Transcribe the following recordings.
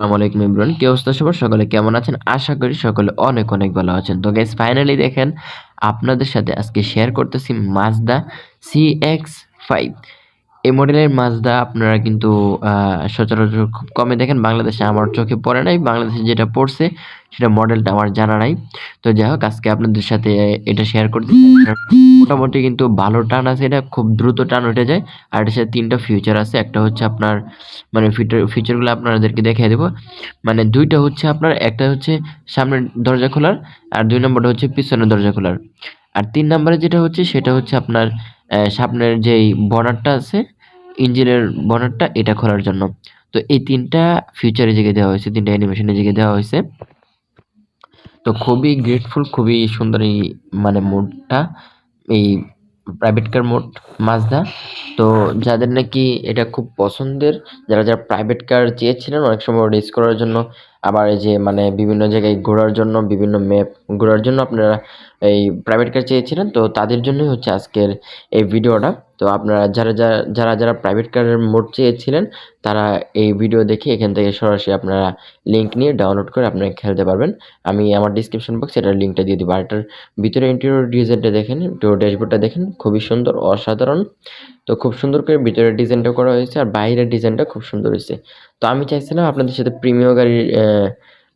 আসসালামু আলাইকুম ইমরান কে সবার? সকলে কেমন আছেন? আশা করি সকলে অনেক অনেক ভালো আছেন। তো গ্যাস ফাইনালি দেখেন, আপনাদের সাথে আজকে শেয়ার করতেছি মাজদা সি এক্স ফাইভ এই মডেলের মাজদা আপনারা কিন্তু সচরাচর খুব কমে দেখেন। বাংলাদেশে আমার চোখে পড়ে নাই। বাংলাদেশে যেটা পড়ছে, সেটা মডেলটা আমার জানা নাই। তো যাই হোক, আজকে আপনাদের সাথে এটা শেয়ার করতে মোটামুটি কিন্তু ভালো টান আছে এটা, খুব দ্রুত টান উঠে যায়। আর এটার সাথে তিনটা ফিউচার আছে। একটা হচ্ছে আপনার মানে ফিচার ফিচারগুলো আপনাদেরকে দেখিয়ে দেবো। মানে দুইটা হচ্ছে আপনার, একটা হচ্ছে সামনের দরজা খোলার, আর দুই নম্বরটা হচ্ছে পিছনের দরজা খোলার। আর তিন নম্বরে যেটা হচ্ছে, সেটা হচ্ছে আপনার সামনের যেই বর্ডারটা আছে ইঞ্জিনের বনারটা এটা খোলার জন্য। তো এই তিনটা ফিউচারে জেগে দেওয়া হয়েছে, তিনটা অ্যানিমেশনে জেগে দেওয়া হয়েছে, তো খুবই গ্রেটফুল খুবই সুন্দর এই মানে মোডটা এই প্রাইভেট কার মোড মাজদা তো যাদের নাকি এটা খুব পছন্দের, যারা যারা প্রাইভেট কার চেয়েছিলেন, অনেক সময় রেস করার জন্য আবার এই যে মানে বিভিন্ন জায়গায় ঘোরার জন্য বিভিন্ন ম্যাপ ঘোরার জন্য আপনারা এই প্রাইভেট কার চেয়েছিলেন, তো তাদের জন্যই হচ্ছে আজকের এই ভিডিওটা। তো আপনারা যারা যারা যারা যারা প্রাইভেট কারের মোড চেয়েছিলেন, তারা এই ভিডিও দেখে এখান থেকে সরাসরি আপনারা লিঙ্ক নিয়ে ডাউনলোড করে আপনারা খেলতে পারবেন। আমি আমার ডিসক্রিপশন বক্সে এটার লিঙ্কটা দিয়ে দিব। আর এটার ভিতরে ইন্টেরিয়র ডিজাইনটা দেখেন, একটু ড্যাশবোর্ডটা দেখেন, খুবই সুন্দর, অসাধারণ। তো খুব সুন্দর করে ভিতরের ডিজাইনটা করা হয়েছে, আর বাইরের ডিজাইনটা খুব সুন্দর হয়েছে। তো আমি চাইছিলাম আপনাদের সাথে প্রিমিয় গাড়ির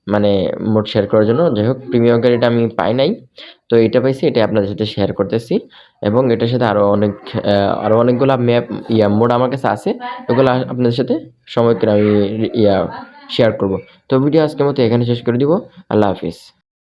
মানে মোট শেয়ার করার জন্য। যাই হোক প্রিমিয় গাড়িটা আমি পাই নাই। তো এটা পাইছি এটা আপনাদের সাথে শেয়ার করতেছি। এবং এটার সাথে আরও অনেক আরও অনেকগুলো ম্যাপ ইয়া, মোড আমার কাছে আছে। ওগুলো আপনাদের সাথে সময় করে আমি, ইয়া শেয়ার করব। তো ভিডিও আজকের মতো এখানে শেষ করে দিব। আল্লাহ হাফিজ।